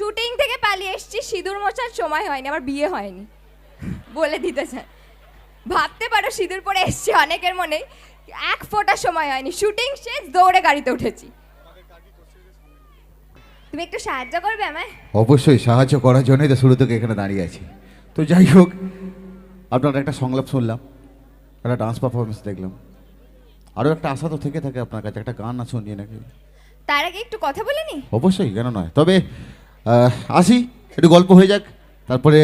Shooting থেকে পালিয়ে এসেছি সিঁদুর মোছার সময় হয়নি আমার বিয়ে হয়নি। বলে দিতে চান ভাবতে পারো সিঁদুর পরে এসছি অনেকের মনে এক ফোঁটা সময় হয়নি। শুটিং শেষ দৌড়ে গাড়িতে উঠেছি। তুমি একটু সাহায্য করবে আমায়? অবশ্যই সাহায্য করার জন্যই তো শুরু থেকে এখানে দাঁড়িয়ে আছি। তো যাই হোক আপনার একটা সংলাপ শুনলাম একটা ডান্স পারফরমেন্স দেখলাম। আরও একটা আশা তো থেকে থাকে আপনার কাছে একটা গান না শুনিয়ে নাকি। তার আগে একটু কথা বলে নি? অবশ্যই কেন নয়। তবে আসি একটু গল্প হয়ে যাক তারপরে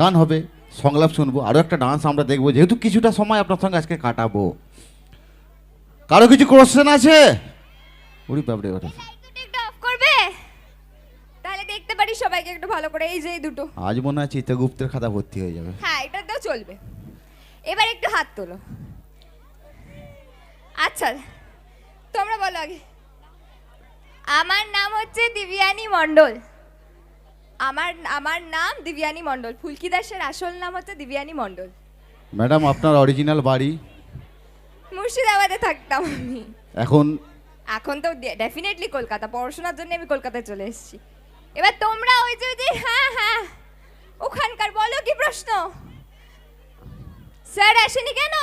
গান হবে সংলাপ শুনব আরও একটা ডান্স আমরা দেখব যেহেতু কিছুটা সময় আপনার সঙ্গে আজকে কাটাবো। কারও কিছু কোশ্চেন আছে? উড়ি বাবরে ওটা তাহলে দেখতে পারি সবাইকে একটু ভালো করে এই যে এই দুটো। আজ মনে হয় চিত্রগুপ্তের খাতা ভর্তি হয়ে যাবে। হ্যাঁ এটা তো চলবে। এবার একটু হাত তোলো। আচ্ছা তোমরা বলো আগে। আমার নাম হচ্ছে দিব্যানী মণ্ডল। আমার আমার নাম দিব্যানী মণ্ডল। ফুলকি দাসের আসল নাম হচ্ছে দিব্যানী মণ্ডল। ম্যাডাম আপনার অরিজিনাল বাড়ি? মুর্শিদাবাদে থাকতাম আমি। এখন? এখন তো ডেফিনেটলি কলকাতা। পড়াশোনার জন্য আমি কলকাতায় চলে এসেছি। এবার তোমরা ওই যে যে হ্যাঁ হ্যাঁ ওখানকার বলো কি প্রশ্ন? স্যার আসেনি কেন?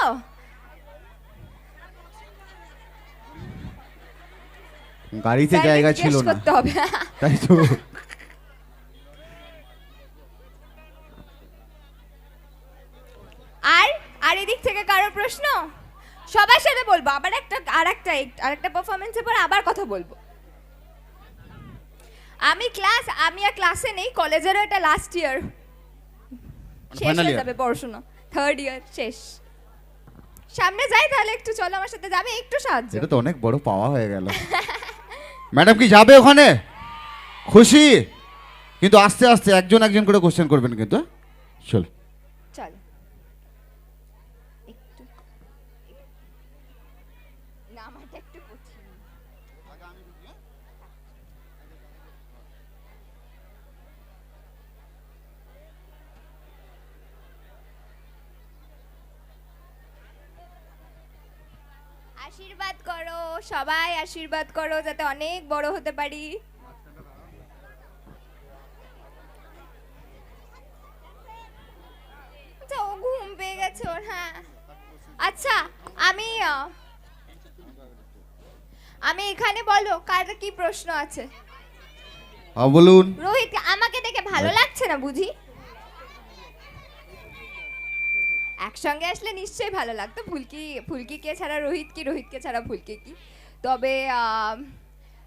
গাড়িতে জায়গা ছিল না। তাই তো আর আর এদিক থেকে কারও প্রশ্ন? সবার সাথে বলব আবার একটা আর একটা আর একটা পারফরমেন্সের পর আবার কথা বলব। আমি ক্লাস আমি আর ক্লাসে নেই কলেজেরও এটা লাস্ট ইয়ার শেষ হয়ে যাবে পড়াশোনা। থার্ড ইয়ার শেষ। সামনে যাই তাহলে একটু চলো আমার সাথে যাবে একটু সাহায্য। এটা তো অনেক বড় পাওয়া হয়ে গেল। ম্যাডাম কি যাবে ওখানে? খুশি? কিন্তু আস্তে আস্তে একজন একজন করে কোশ্চেন করবেন কিন্তু হ্যাঁ? চলো একটু নামাটা একটু কঠিন। আশীর্বাদ করো সবাই আশীর্বাদ করো যাতে অনেক বড় হতে পারি। আচ্ছা ও ঘুম পেয়ে গেছে ওর হ্যাঁ। আচ্ছা আমি আমি এখানে বলো কার কি প্রশ্ন আছে? হ্যাঁ, বলুন। রোহিত আমাকে দেখে ভালো লাগছে না বুঝি? একসঙ্গে আসলে নিশ্চয়ই ভালো লাগতো। ফুলকি ফুলকি কে ছাড়া রোহিত কি রোহিত কে ছাড়া ফুলকি কি? তবে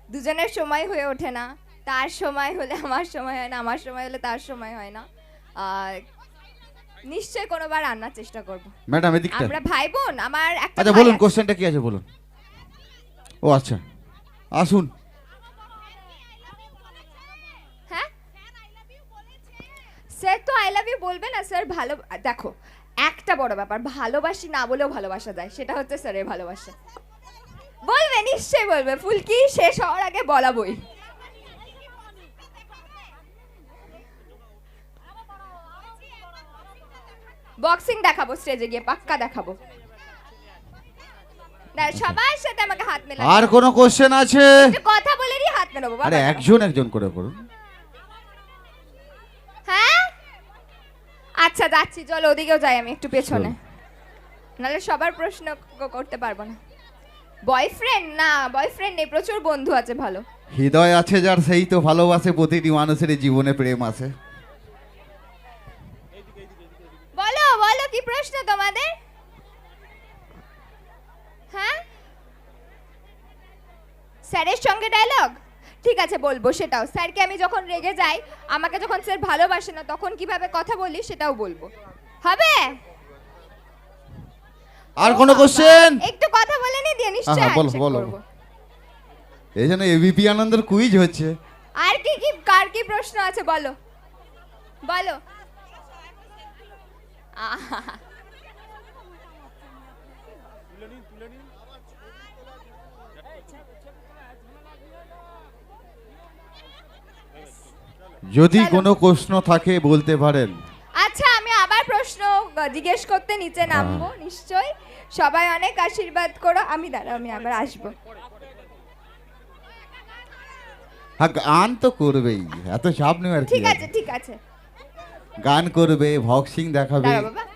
দুজনের সময় হয়ে ওঠে না। তার সময় হলে আমার সময় হয় না আমার সময় হলে তার সময় হয় না। আর নিশ্চয়ই কোনোবার আনার চেষ্টা করব। ম্যাডাম এদিকটা। আমরা ভাই বোন আমার একটা আচ্ছা বলুন কোশ্চেনটা কি আছে বলুন। ও আচ্ছা। আসুন। হ্যাঁ? স্যার তো আই লাভ ইউ বলবে না, স্যার। ভালো, দেখো, একটা বড় ব্যাপার, ভালোবাসি না বলেও ভালোবাসা যায়, সেটা হচ্ছে স্যারের ভালোবাসা। বলবে, নিশ্চয়ই বলবে, ফুলকি শেষ হওয়ার আগে বলাবই বক্সিং দেখাবো, স্টেজে গিয়ে পাক্কা দেখাবো। না, সবার সাথে আমাকে হাত মেলাবো আর কোনো কোশ্চেন আছে? একটু কথা বলেরই হাত মেলাবো বাবা আরে একজন একজন করে করুন হ্যাঁ? আচ্ছা যাচ্ছি চলো ওদিকেও যাই আমি একটু পেছনে। নাহলে সবার প্রশ্ন ক- করতে পারব না। বয়ফ্রেন্ড না বয়ফ্রেন্ড নেই প্রচুর বন্ধু আছে ভালো। হৃদয় আছে যার সেই তো ভালোবাসে প্রতিটি মানুষের জীবনে প্রেম আছে। বলো বলো কি প্রশ্ন তোমাদের? হ্যাঁ? স্যারের সঙ্গে ডায়লগ ঠিক আছে বলব সেটাও। স্যারকে আমি যখন রেগে যাই আমাকে যখন স্যার ভালোবাসে না তখন কীভাবে কথা বলি সেটাও বলব। হবে? আর কোনো কোশ্চেন একটু কথা বলে নি দিয়ে নিশ্চয়ই হ্যাঁ, বলো, বলো। এই জন্য এবিপি আনন্দের কুইজ হচ্ছে। আর কি কি কার কি প্রশ্ন আছে বলো? বলো। আহা, যদি কোনো প্রশ্ন থাকে বলতে পারেন। আচ্ছা আমি আবার প্রশ্ন জিজ্ঞেস করতে নিচে নামবো নিশ্চয়ই। সবাই অনেক আশীর্বাদ করো। আমি দাঁড়াও আমি আবার আসব। হ্যাঁ গান তো করবেই। এত চাপ নেই আর ঠিক আছে? ঠিক আছে। গান করবে ভক্সিং দেখাবে। বাবা।